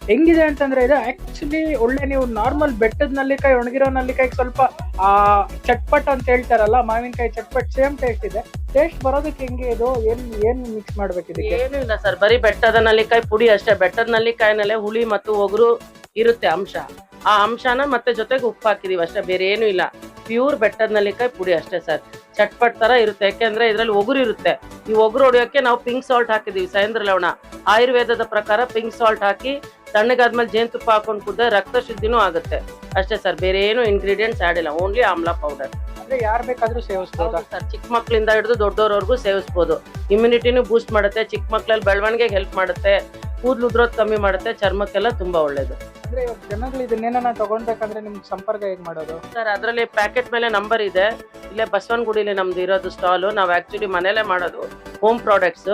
ಹೆಂಗಿದೆ ಅಂತಂದ್ರೆ ಇದು ಆಕ್ಚುಲಿ ಒಳ್ಳೆ ನೀವು ನಾರ್ಮಲ್ ಬೆಟ್ಟದ ನಲ್ಲಿಕಾಯಿ, ಒಣಗಿರೋ ನಲ್ಲಿಕಾಯಿ ಸ್ವಲ್ಪ, ಆ, ಚಟ್ಪಟ್ ಅಂತ ಹೇಳ್ತಾರಲ್ಲ, ಮಾವಿನಕಾಯಿ ಚಟ್ಪಟ್ ಸೇಮ್ ಟೇಸ್ಟ್ ಇದೆ. ಟೇಸ್ಟ್ ಬರೋದಕ್ಕೆ ಹೆಂಗೆ ಇದು? ಏನ್ ಏನ್ ಮಿಕ್ಸ್ ಮಾಡ್ಬೇಕು ಇದಕ್ಕೆ? ಏನು ಇಲ್ಲ ಸರ್ ಬರೀ ಬೆಟ್ಟದ ನಲ್ಲಿಕಾಯಿ ಪುಡಿ ಅಷ್ಟೇ. ಬೆಟ್ಟದ ನಲ್ಲಿಕಾಯಿನಲ್ಲೇ ಹುಳಿ ಮತ್ತು ಒಗರು ಇರುತ್ತೆ ಅಂಶ. ಆ ಅಂಶನ ಮತ್ತೆ ಜೊತೆಗೆ ಉಪ್ಪು ಹಾಕಿದೀವಿ ಅಷ್ಟೇ, ಬೇರೆ ಏನು ಇಲ್ಲ. ಪ್ಯೂರ್ ಬೆಟ್ಟದ ನಲ್ಲಿಕಾಯಿ ಪುಡಿ ಅಷ್ಟೇ ಸರ್ ಚಟ್ಪಟ್ ತರ ಇರುತ್ತೆ, ಯಾಕೆಂದ್ರೆ ಇದ್ರಲ್ಲಿ ಒಗರು ಇರುತ್ತೆ. ಈ ಒಗರು ಹೊಡಿಯೋಕೆ ನಾವು ಪಿಂಕ್ ಸಾಲ್ಟ್ ಹಾಕಿದೀವಿ ಸೈಂದ್ರ ಲವಣ. ಆಯುರ್ವೇದದ ಪ್ರಕಾರ ಪಿಂಕ್ ಸಾಲ್ಟ್ ಹಾಕಿ ತಣ್ಣಗಾದ್ಮೇಲೆ ಜೇನುತುಪ್ಪ ಹಾಕೊಂಡು ಕುದ್ರೆ ರಕ್ತ ಶುದ್ಧಿನೂ ಆಗುತ್ತೆ. ಅಷ್ಟೇ ಸರ್ ಬೇರೆ ಏನು ಇಂಗ್ರೀಡಿಯೆಂಟ್ಸ್ ಆಡ್ ಇಲ್ಲ ಓನ್ಲಿ ಆಮ್ಲಾ ಪೌಡರ್ ಅಂದ್ರೆ ಯಾರ್ ಬೇಕಾದ್ರೂ ಸೇವಿಸ್ಬೋದು. ಸರ್ ಚಿಕ್ಕ ಮಕ್ಕಳಿಂದ ಹಿಡಿದು ದೊಡ್ಡವರವರೆಗೂ ಸೇವಿಸ್ಬೋದು. ಇಮ್ಯುನಿಟಿನೂ ಬೂಸ್ಟ್ ಮಾಡುತ್ತೆ ಚಿಕ್ಕ ಮಕ್ಕಳಲ್ಲಿ ಬೆಳವಣಿಗೆಗೆ ಹೆಲ್ಪ್ ಮಾಡುತ್ತೆ. ಕೂದಲು ಉದ್ರೋದು ಕಮ್ಮಿ ಮಾಡುತ್ತೆ ಚರ್ಮಕ್ಕೆಲ್ಲ ತುಂಬಾ ಒಳ್ಳೇದು. ಅಂದ್ರೆ ಇವಾಗ ಜನಗಳು ಇದನ್ನೇನ ತಗೊಳ್ಬೇಕಂದ್ರೆ ನಿಮ್ಗೆ ಸಂಪರ್ಕ ಹೇಗೆ ಮಾಡೋದು? ಸರ್ ಅದರಲ್ಲಿ ಪ್ಯಾಕೆಟ್ ಮೇಲೆ ನಂಬರ್ ಇದೆ. ಇಲ್ಲೇ ಬಸವನಗುಡಿಲಿ ನಮ್ದು ಇರೋದು ಸ್ಟಾಲು ನಾವು ಆಕ್ಚುಲಿ ಮನೇಲೆ ಮಾಡೋದು ಹೋಮ್ ಪ್ರಾಡಕ್ಟ್ಸ್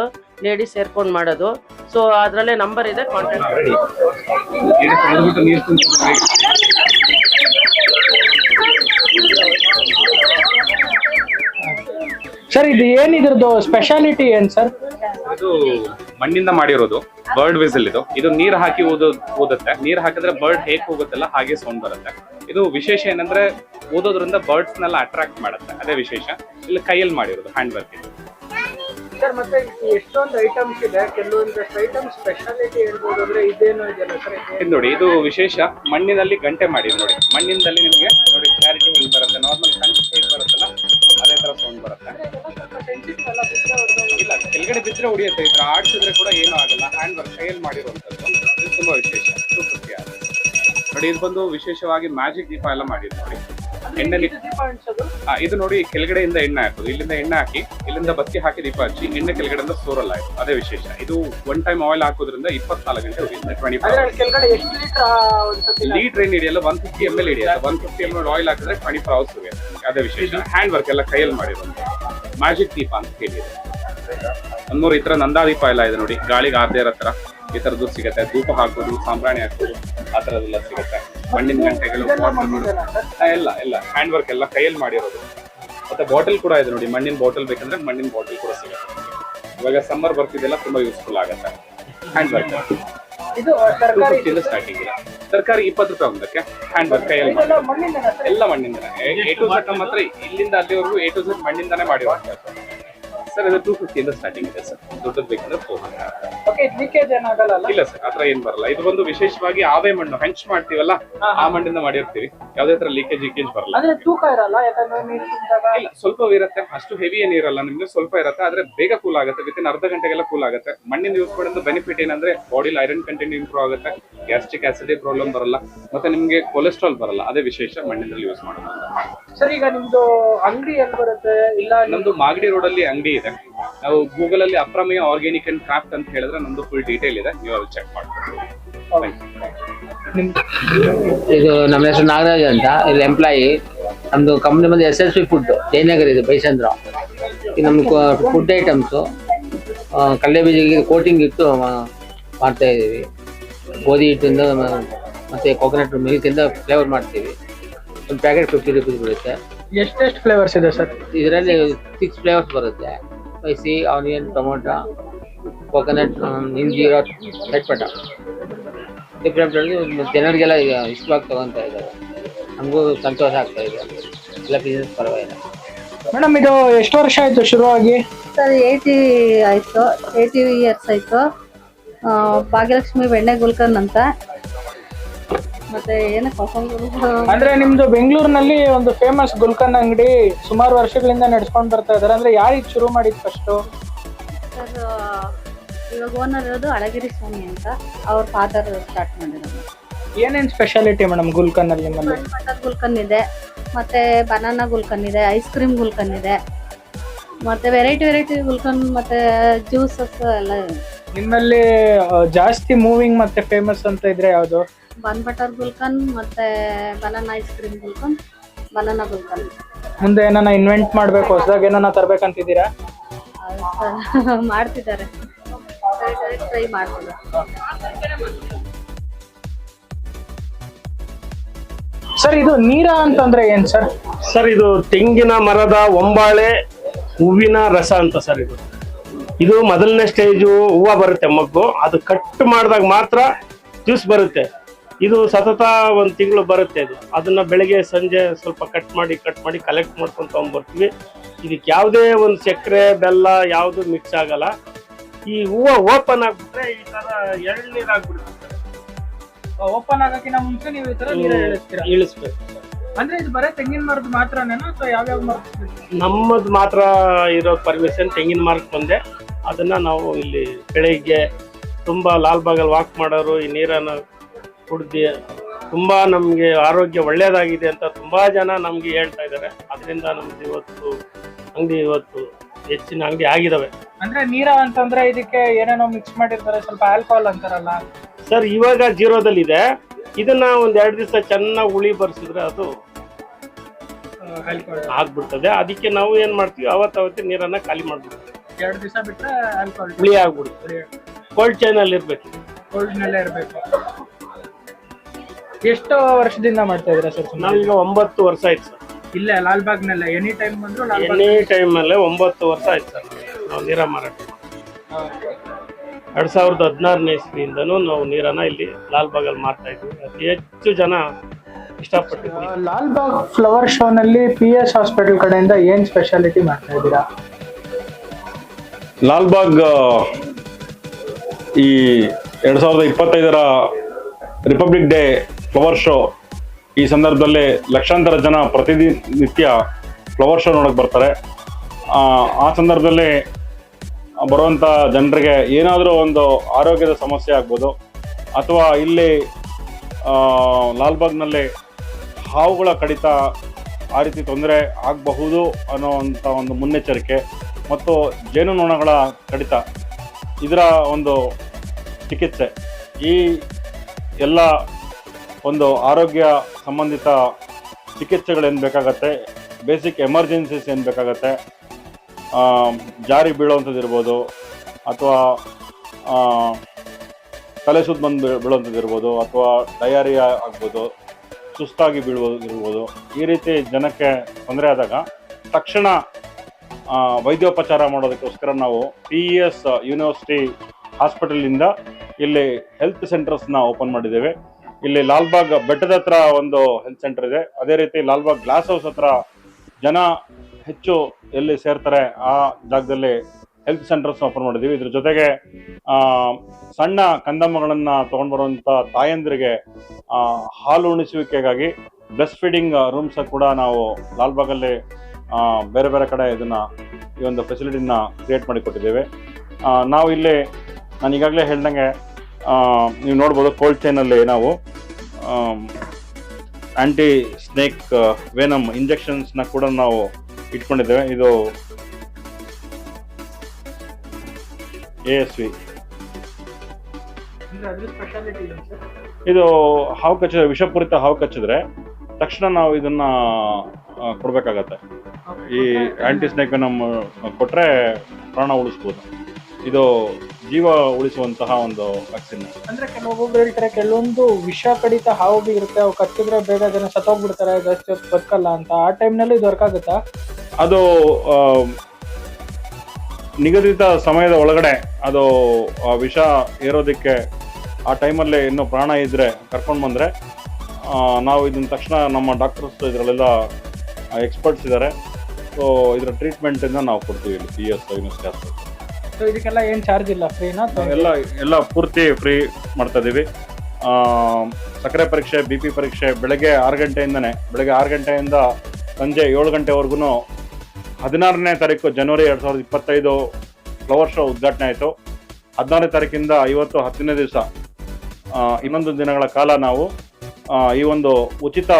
ಲೇಡೀಸ್ ಸೇರ್ಕೊಂಡು ಮಾಡೋದು. ಸೊ ಅದರಲ್ಲೇ ನಂಬರ್ ಇದೆ ಕಾಂಟ್ಯಾಕ್ಟ್ ಮಾಡಿ ಸರ್ ಇದು ಏನ್ ಇದ್ರದ್ದು ಸ್ಪೆಷಾಲಿಟಿ ಏನ್ ಸರ್ ಇದು ಮಣ್ಣಿಂದ ಮಾಡಿರೋದು ಬರ್ಡ್ ವಿಸಲ್ ಇದು. ಇದು ನೀರ್ ಹಾಕಿ ಓದುತ್ತೆ ನೀರ್ ಹಾಕಿದ್ರೆ ಬರ್ಡ್ ಹೇಗ್ ಹೋಗುತ್ತಲ್ಲ ಹಾಗೆ ಸೌಂಡ್ ಬರುತ್ತೆ. ಇದು ವಿಶೇಷ ಏನಂದ್ರೆ ಓದೋದ್ರಿಂದ ಬರ್ಡ್ಸ್ ನೆಲ್ಲ ಅಟ್ರಾಕ್ಟ್ ಮಾಡುತ್ತೆ. ಅದೇ ವಿಶೇಷ. ಇಲ್ಲಿ ಕೈಯಲ್ಲಿ ಮಾಡಿರೋದು ಹ್ಯಾಂಡ್ ವರ್ಕ್ ಇದು. ಸರ್ ಮತ್ತೆ ಎಷ್ಟೊಂದು ಐಟಮ್ಸ್ ಇದೆ ಕೆಲವೊಂದಷ್ಟು ಐಟಮ್ಸ್ ಸ್ಪೆಷಾಲಿಟಿ ಹೇಳ್ಬೋದು ಅಂದ್ರೆ ಇದೇನು ಇದೆಯಲ್ಲ ಸರ್ ಇದು ನೋಡಿ ಇದು ವಿಶೇಷ ಮಣ್ಣಿನಲ್ಲಿ ಗಂಟೆ ಮಾಡಿದ್ ನೋಡಿ. ಮಣ್ಣಿನಲ್ಲಿ ನಿಮ್ಗೆ ನೋಡಿ ಕ್ಲಾರಿಟಿ ಹೆಂಗ್ ಬರುತ್ತೆ? ನಾರ್ಮಲ್ ತರ ಸೌಂಡ್ ಬರುತ್ತೆ. ಇಲ್ಲ ಕೆಳಗಡೆ ಬಿದ್ರೆ ಉಡಿಯುತ್ತೆ. ಈ ತರ ಆಡ್ಸಿದ್ರೆ ಕೂಡ ಏನೂ ಆಗಲ್ಲ. ಹ್ಯಾಂಡ್ ವರ್ಕ್ ಕೈಯಲ್ಲಿ ಮಾಡಿರುವಂತದ್ದು ಇದು ತುಂಬಾ ವಿಶೇಷ. ಸೂಪರ್ ನೋಡಿ ಇದು ಬಂದು ವಿಶೇಷವಾಗಿ ಮ್ಯಾಜಿಕ್ ದೀಪ ಎಲ್ಲ ಮಾಡಿದ್ರು ನೋಡಿ. ಎಣ್ಣೆಲಿ ಇದು ನೋಡಿ ಕೆಳಗಡೆಯಿಂದ ಎಣ್ಣೆ ಹಾಕೋದು. ಇಲ್ಲಿಂದ ಎಣ್ಣೆ ಹಾಕಿ ಇಲ್ಲಿಂದ ಬತ್ತಿ ಹಾಕಿ ದೀಪ ಹಚ್ಚಿ ಎಣ್ಣೆ ಕೆಳಗಡೆಯಿಂದ ಸೋರಲ್ಲ ಆಯ್ತು ಅದೇ ವಿಶೇಷ. ಇದು ಒನ್ ಟೈಮ್ ಆಯಿಲ್ ಹಾಕೋದ್ರಿಂದ ಇಪ್ಪತ್ನಾಲ್ಕು ಗಂಟೆ ಉಳಿಯುತ್ತೆ ಟ್ವೆಂಟಿ ಲೀಟರ್ ಏನ್ ಹಿಡಿಯಲ್ಲ one fifty M L ಹಿಡಿಯಲ್ಲ. One fifty M L oil ಹಾಕಿದ್ರೆ ಟ್ವೆಂಟಿ ಫೋರ್ ಅವರ್ಸ್ ಉಳಿಯುತ್ತೆ ಅದೇ ವಿಶೇಷ. ಹ್ಯಾಂಡ್ ವರ್ಕ್ ಎಲ್ಲ ಕೈಯಲ್ಲಿ ಮಾಡಿರೋದು. ಮ್ಯಾಜಿಕ್ ದೀಪ ಅಂತ ಕೇಳಿದೆ ನಮ್ಮೂರು ಈ ತರ ನಂದಾದೀಪ ಎಲ್ಲ ಇದೆ ನೋಡಿ. ಗಾಳಿಗೆ ಆರ್ದೇ ಇರೋ ತರ. ಈ ತರದ್ದು ಸಿಗುತ್ತೆ. ಧೂಪ ಹಾಕೋದು ಸಾಂಬ್ರಾಣಿ ಹಾಕೋದು ಆ ತರದೆಲ್ಲ ಸಿಗುತ್ತೆ. ಮಣ್ಣಿನ ಗಂಟೆಗಳು ಎಲ್ಲ ಎಲ್ಲ. ಹ್ಯಾಂಡ್ ವರ್ಕ್ ಎಲ್ಲ ಕೈಯಲ್ಲಿ ಮಾಡಿರೋದು. ಮತ್ತೆ ಬಾಟಲ್ ಕೂಡ ಇದೆ ನೋಡಿ. ಮಣ್ಣಿನ ಬಾಟಲ್ ಬೇಕಂದ್ರೆ ಮಣ್ಣಿನ ಬಾಟಲ್ ಕೂಡ ಸಿಗುತ್ತೆ. ಇವಾಗ ಸಮ್ಮರ್ ಬರ್ತಿದೆಲ್ಲ ತುಂಬಾ ಯೂಸ್ಫುಲ್ ಆಗುತ್ತೆ. ಹ್ಯಾಂಡ್ ವರ್ಕ್ ಇದು ತರಕಾರಿ ಸ್ಟಾರ್ಟಿಂಗ್ ಇಲ್ಲ. ತರಕಾರಿ ಇಪ್ಪತ್ತು ರೂಪಾಯಿ ಒಂದಕ್ಕೆ ಹ್ಯಾಂಡ್ ವರ್ಕ್ ಕೈಯಲ್ಲಿ ಎಲ್ಲ ಮಣ್ಣಿಂದನೇ. ಎ ಟು ಝೆಡ್ ಮಾತ್ರ ಇಲ್ಲಿಂದ ಅಲ್ಲಿವರೆಗೂ ಎ ಟು ಝೆಡ್ ಮಣ್ಣಿಂದಾನೇ ಮಾಡಿರುವಂತದ್ದು ಸರ್ ಅದು ಟೂ ಫಿಫ್ಟಿಯಿಂದ ಸ್ಟಾರ್ಟಿಂಗ್ ಇದೆ ಸರ್. ದೊಡ್ಡದು ಬೇಕಂದ್ರೆ ಫೋರ್ ಹಂಡ್ರೆಡ್ ಓಕೆ ಲೀಕೇಜ್ ಏನಾಗಲ್ಲ ಇಲ್ಲ ಸರ್ ಆತರ ಏನ್ ಬರಲ್ಲ. ಇದು ಒಂದು ವಿಶೇಷವಾಗಿ ಆವೆ ಮಣ್ಣು ಹೆಂಚ್ ಮಾಡ್ತೀವಲ್ಲ ಆ ಮಣ್ಣಿಂದ ಮಾಡಿರ್ತೀವಿ. ಯಾವ್ದೇ ತರ ಲೀಕೇಜ್ ಲೀಕೇಜ್ ಬರಲ್ಲ. ಅಂದ್ರೆ ತೂಕ ಇರಲ್ಲ ಯಾಕಂದ್ರೆ ನೀರು ತುಂಬಿದಾಗ? ಇಲ್ಲ ಸ್ವಲ್ಪ ಇರುತ್ತೆ. ಅಷ್ಟು ಹೆವಿ ಏನಿರಲ್ಲ ನಿಮ್ಗೆ ಸ್ವಲ್ಪ ಇರುತ್ತೆ. ಆದ್ರೆ ಬೇಗ ಕೂಲ್ ಆಗುತ್ತೆ. ವಿತಿನ್ ಅರ್ಧ ಗಂಟೆಗೆಲ್ಲ ಕೂಲ್ ಆಗುತ್ತೆ. ಮಣ್ಣಿನ ಯೂಸ್ ಮಾಡಿದ್ರೆ ಬೆನಿಫಿಟ್ ಏನಂದ್ರೆ ಬಾಡಿಲಿ ಐರನ್ ಕಂಟೆಂಟ್ ಇಂಪ್ರೂವ್ ಆಗುತ್ತೆ. ಗ್ಯಾಸ್ಟ್ರಿಕ್ ಆಸಿಡ್ ಪ್ರಾಬ್ಲಮ್ ಬರಲ್ಲ. ಮತ್ತೆ ನಿಮ್ಗೆ ಕೊಲೆಸ್ಟ್ರಾಲ್ ಬರಲ್ಲ. ಅದೇ ವಿಶೇಷ ಮಣ್ಣಿನಲ್ಲಿ ಯೂಸ್ ಮಾಡೋದು ಸರ್ ಈಗ ನಿಮ್ದು ಅಂಗಡಿ ಎಲ್ಲಿ ಬರುತ್ತೆ? ಇಲ್ಲ ನಮ್ದು ಮಾಗಡಿ ರೋಡ್ ಅಲ್ಲಿ ಅಂಗಡಿ ಇದೆ. ನಾವು ಗೂಗಲ್ ಅಲ್ಲಿ ಅಪ್ರಮೇಯ ಆರ್ಗ್ಯಾನಿಕ್ ಅಂಡ್ ಕ್ರಾಫ್ಟ್ ಅಂತ ಹೇಳಿದ್ರೆ ನಮ್ದು ಫುಲ್ ಡೀಟೇಲ್ ಇದೆ. ನೀವು ಅಲ್ಲಿ ಚೆಕ್ ಮಾಡ್ಬೋದು ಇದು ನಮ್ಮ ಹೆಸರು ನಾಗರಾಜ್ ಅಂತ. ಇಲ್ಲಿ ಎಂಪ್ಲಾಯಿ ನಮ್ದು ಕಂಪ್ನಿ ಬಂದು S S P food Jayanagar ಇದು ಬೈಸಂದ್ರ. ನಮ್ಗೆ ನಮ್ದು ಫುಡ್ ಐಟಮ್ಸು ಕಡಲೆ ಬೀಜ ಕೋಟಿಂಗ್ ಇಟ್ಟು ಮಾಡ್ತಾ ಇದ್ದೀವಿ ಗೋಧಿ ಹಿಟ್ಟಿಂದ ಮತ್ತು ಮತ್ತೆ ಕೋಕೋನಟ್ ಮಿಲ್ಕಿಂದ ಫ್ಲೇವರ್ ಮಾಡ್ತೀವಿ. ಒಂದು ಪ್ಯಾಕೆಟ್ ಫಿಫ್ಟಿ ರುಪೀಸ್ ಬೀಳುತ್ತೆ ಎಷ್ಟೆಷ್ಟು ಫ್ಲೇವರ್ಸ್ ಇದೆ ಸರ್? ಇದರಲ್ಲಿ ಸಿಕ್ಸ್ ಫ್ಲೇವರ್ಸ್ ಬರುತ್ತೆ. ಸ್ಪೈಸಿ ಆನಿಯನ್ ಟೊಮೊಟೊ ಕೋಕೋನಟ್ ಇಂಜೀರ ಚಟ್ಪಟ ಡಿಫ್ರೆಂಟ್ ಜನರಿಗೆಲ್ಲ ಈಗ ಇಷ್ಟವಾಗಿ ತಗೊತಾ ಇದ್ದಾರೆ. ನಮಗೂ ಸಂತೋಷ ಆಗ್ತಾ ಇದೆ. ಎಲ್ಲ ಬಿಸ್ನೆಸ್ ಪರವಾಗಿಲ್ಲ. ಮೇಡಮ್ ಇದು ಎಷ್ಟು ವರ್ಷ ಆಯಿತು ಶುರುವಾಗಿ? ಸರ್ ಏಯ್ಟಿ ಆಯಿತು. ಏಯ್ಟಿ ಇಯರ್ಸ್ ಆಯಿತು. ಭಾಗ್ಯಲಕ್ಷ್ಮಿ ಬೆಣ್ಣೆ ಗುಲ್ಕನ್ ಅಂತ. ಮತ್ತೆ ಏನಕ್ಕೆ ಅಂದ್ರೆ ನಿಮ್ದು ಬೆಂಗಳೂರಿನಲ್ಲಿ ಒಂದು ಫೇಮಸ್ ಗುಲ್ಕನ್ ಅಂಗಡಿ ಸುಮಾರು ವರ್ಷಗಳಿಂದ ನಡ್ಸ್ಕೊಂಡ್ ಬರ್ತಾ ಇದಾರೆ. ಅಂದ್ರೆ ಯಾರಿಗೆ ಶುರು ಮಾಡಿದ್ ಫಸ್ಟ್ ಸರ್ ಇವಾಗ ಓನರ್ ಇರೋದು ಅಳಗಿರಿ ಸ್ವಾಮಿ ಅಂತ. ಅವ್ರ ಫಾದರ್ ಸ್ಟಾರ್ಟ್ ಮಾಡಿರೋದು. ಏನೇನ್ ಸ್ಪೆಷಾಲಿಟಿ ಮೇಡಮ್ ಗುಲ್ಕನ್ ಅಲ್ಲಿ ನಿಮ್ಮಲ್ಲಿ ಮಟನ್ ಗುಲ್ಕನ್ ಇದೆ. ಮತ್ತೆ ಬನಾನಾ ಗುಲ್ಕನ್ ಇದೆ ಐಸ್ ಕ್ರೀಮ್ ಗುಲ್ಕನ್ ಇದೆ. ಮತ್ತೆ ವೆರೈಟಿ ವೆರೈಟಿ ಗುಲ್ಕನ್ ಮತ್ತೆ ಜ್ಯೂಸಸ್ ಎಲ್ಲ ಇದೆ. ನಿಮ್ಮಲ್ಲಿ ಆ, ಜಾಸ್ತಿ ಮೂವಿಂಗ್ ಮತ್ತೆ ಫೇಮಸ್ ಅಂತ ಇದ್ರೆ ಯಾವ್ದು? ಬನ್ ಬಟರ್ ಗುಲ್ಕನ್ ಮತ್ತೆ ಬನಾನ ಐಸ್ ಕ್ರೀಮ್ ಗುಲ್ಕನ್ ಬನಾನ ಗುಲ್ಕನ್ ಮುಂದೆ ಏನಾನ ಇನ್ವೆಂಟ್ ಮಾಡ್ಬೇಕು ಹೊಸದಾಗ ಏನಾನ ತರ್ಬೇಕಂತಿದ್ದೀರಾ? ಮಾಡ್ತಿದ್ದಾರೆ. ಟ್ರೈ ಮಾಡ್ತಿದ್ದಾರೆ ಸರ್ ಇದು ನೀರ ಅಂತಂದ್ರೆ ಏನ್ ಸರ್? ಸರ್ ಇದು ತೆಂಗಿನ ಮರದ ಒಂಬಾಳೆ ಹೂವಿನ ರಸ ಅಂತ ಸರ್ ಇದು. ಇದು ಮೊದಲನೇ ಸ್ಟೇಜು ಹೂವು ಬರುತ್ತೆ ಮಗ್ಗು. ಅದು ಕಟ್ ಮಾಡಿದಾಗ ಮಾತ್ರ ಜ್ಯೂಸ್ ಬರುತ್ತೆ. ಇದು ಸತತ ಒಂದು ತಿಂಗಳು ಬರುತ್ತೆ ಇದು. ಅದನ್ನ ಬೆಳಗ್ಗೆ ಸಂಜೆ ಸ್ವಲ್ಪ ಕಟ್ ಮಾಡಿ ಕಟ್ ಮಾಡಿ ಕಲೆಕ್ಟ್ ಮಾಡ್ಕೊಂಡು ತಗೊಂಡ್ಬರ್ತೀವಿ ಇದಕ್ಕೆ ಯಾವುದೇ ಒಂದು ಸಕ್ಕರೆ ಬೆಲ್ಲ ಯಾವುದು ಮಿಕ್ಸ್ ಆಗಲ್ಲ. ಈ ಹೂವು ಓಪನ್ ಆಗ್ಬಿಟ್ರೆ ಈ ತರ ಎಳ್ನೀರ್ ಆಗ್ಬಿಡುತ್ತೆ ಓಪನ್ ಆಗಕ್ಕಿಂತ ಮುಂಚೆ ನೀವು ಈ ತರ ನೀರ ಇಳಿಸ್ತೀರಾ ಇಳಿಸ್ಬೇಕು ಅಂದ್ರೆ ಇದು ಬರೀ ತೆಂಗಿನ ಮರದ ಮಾತ್ರನೇನಾ ಅಥವಾ ಯಾವ್ಯಾವ ಮರದ ನಮ್ಮದು ಮಾತ್ರ ಇರೋ ಪರ್ಮಿಷನ್ ತೆಂಗಿನ ಮಾರ್ಕ್ ಬಂದೆ. ಅದನ್ನ ನಾವು ಇಲ್ಲಿ ಬೆಳಿಗ್ಗೆ ತುಂಬಾ ಲಾಲ್ ಬಾಗಲ್ ವಾಕ್ ಮಾಡೋರು ಈ ನೀರನ್ನು ಕುಡ್ದು ತುಂಬ ನಮಗೆ ಆರೋಗ್ಯ ಒಳ್ಳೆಯದಾಗಿದೆ ಅಂತ ತುಂಬ ಜನ ನಮಗೆ ಹೇಳ್ತಾ ಇದ್ದಾರೆ. ಅದರಿಂದ ನಮ್ದು ಇವತ್ತು ಅಂಗಡಿ ಇವತ್ತು ಹೆಚ್ಚಿನ ಅಂಗಡಿ ಆಗಿದಾವೆ. ಅಂದ್ರೆ ನೀರ ಅಂತಂದ್ರೆ ಇದಕ್ಕೆ ಏನೇನೋ ಮಿಕ್ಸ್ ಮಾಡಿರ್ತಾರೆ ಸ್ವಲ್ಪ ಆಲ್ಕೋಹಾಲ್ ಅಂತಾರಲ್ಲ. ಸರ್ ಇವಾಗ ಜೀರೋದಲ್ಲಿದೆ. ಇದನ್ನ ಒಂದ್ ಎರಡು ದಿವಸ ಚೆನ್ನಾಗಿ ಉಳಿ ಬರ್ಸಿದ್ರೆ ಅದು ಆಗ್ಬಿಡ್ತದೆ. ಅದಕ್ಕೆ ನಾವು ಏನ್ ಮಾಡ್ತೀವಿ ಅವತ್ತವತ್ತೇ ನೀರನ್ನ ಖಾಲಿ ಮಾಡ್ಬಿಡ್ತೀವಿ. ಎರಡು ದಿವಸ ಬಿಟ್ರೆ ಆಲ್ಕೋಹಾಲ್ ಹುಳಿ ಆಗ್ಬಿಡುತ್ತೆ. ಕೋಲ್ಡ್ ಚೈನ್ ಅಲ್ಲಿ ಇರ್ಬೇಕು ಕೋಲ್ಡ್ ನಲ್ಲೇ ಇರ್ಬೇಕು. ಎಷ್ಟು ವರ್ಷದಿಂದ ಮಾಡ್ತಾ ಇದ್ದೀರಾ ಸರ್ ನಾವೀಗ ಒಂಬತ್ತು ವರ್ಷ ಆಯ್ತು ಸರ್. ಇಲ್ಲೇ ಲಾಲ್ಬಾಗ್ ನಲ್ಲ ಎನಿ ಟೈಮ್ ಬಂದ್ರು ಲಾಲ್ಬಾಗ್ ಎನಿ ಟೈಮ್ ಅಲ್ಲೇ ಒಂಬತ್ತು ವರ್ಷ ಆಯ್ತು ಸರ್ ನಾವು ನೀರ ಮಾರಾಟ ಎರಡ್ ಸಾವಿರದ ಹದಿನಾರನೇ ಇಸ್ವಿಯಿಂದನೂ ನಾವು ನೀರನ್ನ ಇಲ್ಲಿ ಲಾಲ್ ಅಲ್ಲಿ ಮಾರ್ತಾ ಇದ್ವಿ ಅತಿ ಹೆಚ್ಚು ಜನ ಇಷ್ಟಪಟ್ಟು ಲಾಲ್ ಲಾಲ್ಬಾಗ್ ಫ್ಲವರ್ ಶೋ ನಲ್ಲಿ ಪಿ ಎಸ್ ಹಾಸ್ಪಿಟಲ್ ಕಡೆಯಿಂದ ಏನ್ ಸ್ಪೆಷಾಲಿಟಿ ಮಾಡ್ತಾ ಇದ್ದೀರಾ? ಲಾಲ್ಬಾಗ್ ಈ ಎರಡು ಸಾವಿರದ ಇಪ್ಪತ್ತೈದರ ರಿಪಬ್ಲಿಕ್ ಡೇ ಫ್ಲವರ್ ಶೋ ಈ ಸಂದರ್ಭದಲ್ಲಿ ಲಕ್ಷಾಂತರ ಜನ ಪ್ರತಿನಿತ್ಯ ಫ್ಲವರ್ ಶೋ ನೋಡಕ್ಕೆ ಬರ್ತಾರೆ. ಆ, ಸಂದರ್ಭದಲ್ಲಿ ಬರುವಂಥ ಜನರಿಗೆ ಏನಾದರೂ ಒಂದು ಆರೋಗ್ಯದ ಸಮಸ್ಯೆ ಆಗ್ಬೋದು ಅಥವಾ ಇಲ್ಲಿ ಲಾಲ್ಬಾಗ್ನಲ್ಲಿ ಹಾವುಗಳ ಕಡಿತ ಆ ರೀತಿ ತೊಂದರೆ ಆಗಬಹುದು ಅನ್ನೋವಂಥ ಒಂದು ಮುನ್ನೆಚ್ಚರಿಕೆ ಮತ್ತು ಜೇನುನೊಣಗಳ ಕಡಿತ ಇದರ ಒಂದು ಚಿಕಿತ್ಸೆ. ಈ ಎಲ್ಲ ಒಂದು ಆರೋಗ್ಯ ಸಂಬಂಧಿತ ಚಿಕಿತ್ಸೆಗಳೇನು ಬೇಕಾಗತ್ತೆ? ಬೇಸಿಕ್ ಎಮರ್ಜೆನ್ಸೀಸ್ ಏನು ಬೇಕಾಗತ್ತೆ? ಜಾರಿ ಬೀಳುವಂಥದ್ದು ಇರ್ಬೋದು, ಅಥವಾ ತಲೆ ಸುತ್ತ ಬಂದು ಬೀಳುವಂಥದ್ದು ಇರ್ಬೋದು, ಅಥವಾ ಡಯಾರಿಯಾ ಆಗ್ಬೋದು, ಸುಸ್ತಾಗಿ ಬೀಳ್ಬೋದು ಇರ್ಬೋದು. ಈ ರೀತಿ ಜನಕ್ಕೆ ತೊಂದರೆ ಆದಾಗ ತಕ್ಷಣ ವೈದ್ಯೋಪಚಾರ ಮಾಡೋದಕ್ಕೋಸ್ಕರ ನಾವು ಪಿ ಇ ಎಸ್ ಯೂನಿವರ್ಸಿಟಿ ಹಾಸ್ಪಿಟಲಿಂದ ಇಲ್ಲಿ ಹೆಲ್ತ್ ಸೆಂಟರ್ಸ್ನ ಓಪನ್ ಮಾಡಿದ್ದೇವೆ. ಇಲ್ಲಿ ಲಾಲ್ಬಾಗ್ ಬೆಟ್ಟದ ಹತ್ರ ಒಂದು ಹೆಲ್ತ್ ಸೆಂಟರ್ ಇದೆ. ಅದೇ ರೀತಿ ಲಾಲ್ಬಾಗ್ ಗ್ಲಾಸ್ ಹೌಸ್ ಹತ್ರ ಜನ ಹೆಚ್ಚು ಎಲ್ಲಿ ಸೇರ್ತಾರೆ ಆ ಜಾಗದಲ್ಲಿ ಹೆಲ್ತ್ ಸೆಂಟರ್ಸ್ ಓಪನ್ ಮಾಡಿದ್ದೀವಿ ಇದ್ರ ಜೊತೆಗೆ ಸಣ್ಣ ಕಂದಮ್ಮಗಳನ್ನ ತಗೊಂಡ್ ಬರುವಂತ ತಾಯಂದ್ರಿಗೆ ಹಾಲು ಉಣಿಸುವಿಕೆಗಾಗಿ ಬ್ರೆಸ್ಟ್ ಫೀಡಿಂಗ್ ರೂಮ್ಸ್ ಕೂಡ ನಾವು ಲಾಲ್ಬಾಗಲ್ಲಿ ಅಲ್ಲಿ ಬೇರೆ ಬೇರೆ ಕಡೆ ಇದನ್ನ ಈ ಒಂದು ಫೆಸಿಲಿಟಿನ ಕ್ರಿಯೇಟ್ ಮಾಡಿ ಕೊಟ್ಟಿದ್ದೇವೆ ನಾವು ಇಲ್ಲಿ ನಾನು ಈಗಾಗಲೇ ಹೇಳ್ದಂಗೆ ನೀವು ನೋಡ್ಬೋದು ಕೋಲ್ಡ್ ಚೈನಲ್ಲಿ ನಾವು ಆ್ಯಂಟಿ ಸ್ನೇಕ್ ವೇನಮ್ ಇಂಜೆಕ್ಷನ್ಸ್ನ ಕೂಡ ನಾವು ಇಟ್ಕೊಂಡಿದ್ದೇವೆ. ಇದು ಎ ಎಸ್ ವಿ ಇದು ಹಾವು ಕಚ್ಚಿದ್ರೆ ವಿಷಪೂರಿತ ಹಾವು ಕಚ್ಚಿದ್ರೆ ತಕ್ಷಣ ನಾವು ಇದನ್ನ ಕೊಡಬೇಕಾಗತ್ತೆ. ಈ ಆ್ಯಂಟಿ ಸ್ನೇಕ್ ನಮ್ಮ ಕೊಟ್ರೆ ಪ್ರಾಣ ಉಳಿಸ್ಬೋದು. ಇದು ಜೀವ ಉಳಿಸುವಂತಹ ಒಂದು ವ್ಯಾಕ್ಸಿನ್ ಅಂದ್ರೆ ಕೆಲವೊಬ್ಬೊಬ್ರು ಹೇಳ್ತಾರೆ ಕೆಲವೊಂದು ವಿಷ ಕಡಿತ ಹಾವು ಬಿ ಇರುತ್ತೆ ಅವು ಕಚ್ಚಿದ್ರೆ ಬೇಗ ಜನ ಸತ್ತೋಗ್ಬಿಡ್ತಾರೆ ಜಾಸ್ತಿ ಹೊತ್ತು ಬದುಕಲ್ಲ ಅಂತ. ಆ ಟೈಮ್ನಲ್ಲಿ ಇದು ವರ್ಕ್ ಆಗುತ್ತಾ? ಅದು ಆ, ನಿಗದಿತ ಸಮಯದ ಒಳಗಡೆ ಅದು ಆ ವಿಷ ಏರೋದಕ್ಕೆ ಆ ಟೈಮಲ್ಲಿ ಇನ್ನೂ ಪ್ರಾಣ ಇದ್ರೆ ಕರ್ಕೊಂಡು ಬಂದ್ರೆ ನಾವು ಇದನ್ನ ತಕ್ಷಣ ನಮ್ಮ ಡಾಕ್ಟರ್ಸ್ ಇದರಲ್ಲೆಲ್ಲ ಎಕ್ಸ್ಪರ್ಟ್ಸ್ ಇದ್ದಾರೆ ಸೊ ಇದರ ಟ್ರೀಟ್ಮೆಂಟಿಂದ ನಾವು ಕೊಡ್ತೀವಿ ಇಲ್ಲಿ P S university hospital so ಇದಕ್ಕೆಲ್ಲ ಏನ್ ಚಾರ್ಜ್ ಇಲ್ಲ? ಫ್ರೀನಾ ಎಲ್ಲ ಎಲ್ಲ ಪೂರ್ತಿ ಫ್ರೀ ಮಾಡ್ತಾ ಇದೀವಿ. ಸಕ್ಕರೆ ಪರೀಕ್ಷೆ ಬಿ ಪಿ ಪರೀಕ್ಷೆ ಬೆಳಗ್ಗೆ ಆರು ಗಂಟೆಯಿಂದನೇ, ಬೆಳಗ್ಗೆ ಆರು ಗಂಟೆಯಿಂದ ಸಂಜೆ ಏಳು ಗಂಟೆವರೆಗೂ ಹದಿನಾರನೇ ತಾರೀಕು ಜನವರಿ ಎರಡು ಸಾವಿರದ ಇಪ್ಪತ್ತೈದು ಫ್ಲವರ್ ಶೋ ಉದ್ಘಾಟನೆ ಆಯಿತು. ಹದಿನಾರನೇ ತಾರೀಕಿಂದ ಐವತ್ತು ಹತ್ತನೇ ದಿವಸ ಇನ್ನೊಂದು ದಿನಗಳ ಕಾಲ ನಾವು ಈ ಒಂದು ಉಚಿತ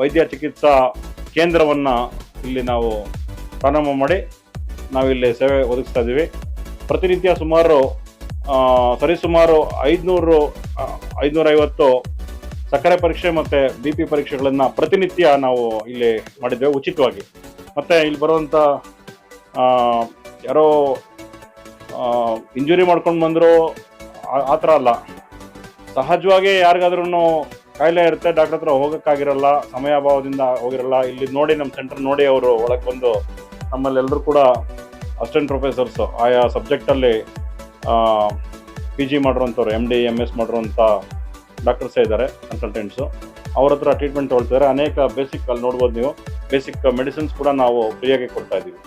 ವೈದ್ಯ ಚಿಕಿತ್ಸಾ ಕೇಂದ್ರವನ್ನು ಇಲ್ಲಿ ನಾವು ಪ್ರಾರಂಭ ಮಾಡಿ ನಾವಿಲ್ಲಿ ಸೇವೆ ಒದಗಿಸ್ತಾ ಇದ್ದೀವಿ ಪ್ರತಿನಿತ್ಯ ಸುಮಾರು ಸರಿ ಸರಿಸುಮಾರು ಐದುನೂರು ಐವತ್ತು ಸಕ್ಕರೆ ಪರೀಕ್ಷೆ ಮತ್ತು ಬಿ ಪಿ ಪರೀಕ್ಷೆಗಳನ್ನು ಪ್ರತಿನಿತ್ಯ ನಾವು ಇಲ್ಲಿ ಮಾಡಿದ್ದೇವೆ ಉಚಿತವಾಗಿ. ಮತ್ತು ಇಲ್ಲಿ ಬರುವಂಥ ಯಾರೋ ಇಂಜುರಿ ಮಾಡ್ಕೊಂಡು ಬಂದರು, ಆ ಥರ ಅಲ್ಲ. ಸಹಜವಾಗಿ ಯಾರಿಗಾದ್ರೂ ಕಾಯಿಲೆ ಇರುತ್ತೆ, ಡಾಕ್ಟರ್ ಹತ್ರ ಹೋಗೋಕ್ಕಾಗಿರಲ್ಲ, ಸಮಯಾಭಾವದಿಂದ ಹೋಗಿರಲ್ಲ. ಇಲ್ಲಿ ನೋಡಿ ನಮ್ಮ ಸೆಂಟರ್ ನೋಡಿ ಅವರು ಒಳಗೆ ಬಂದು ನಮ್ಮಲ್ಲೆಲ್ಲರೂ ಕೂಡ ಅಸಿಸ್ಟೆಂಟ್ ಪ್ರೊಫೆಸರ್ಸ್. ಆಯಾ ಸಬ್ಜೆಕ್ಟಲ್ಲಿ ಪಿ ಜಿ ಮಾಡಿರೋಂಥವ್ರು ಎಂ ಡಿ ಎಂ ಎಸ್ ಮಾಡಿರೋಂಥ ಡಾಕ್ಟರ್ಸೇ ಇದ್ದಾರೆ ಕನ್ಸಲ್ಟೆಂಟ್ಸು ಅವ್ರ ಹತ್ರ ಟ್ರೀಟ್ಮೆಂಟ್ ತೊಗೊಳ್ತಿದ್ದಾರೆ. ಅನೇಕ ಬೇಸಿಕ್ ಅಲ್ಲಿ ನೋಡ್ಬೋದು ನೀವು. ಬೇಸಿಕ್ ಮೆಡಿಸಿನ್ಸ್ ಕೂಡ ನಾವು ಫ್ರೀಯಾಗಿ ಕೊಡ್ತಾ ಇದ್ದೀವಿ.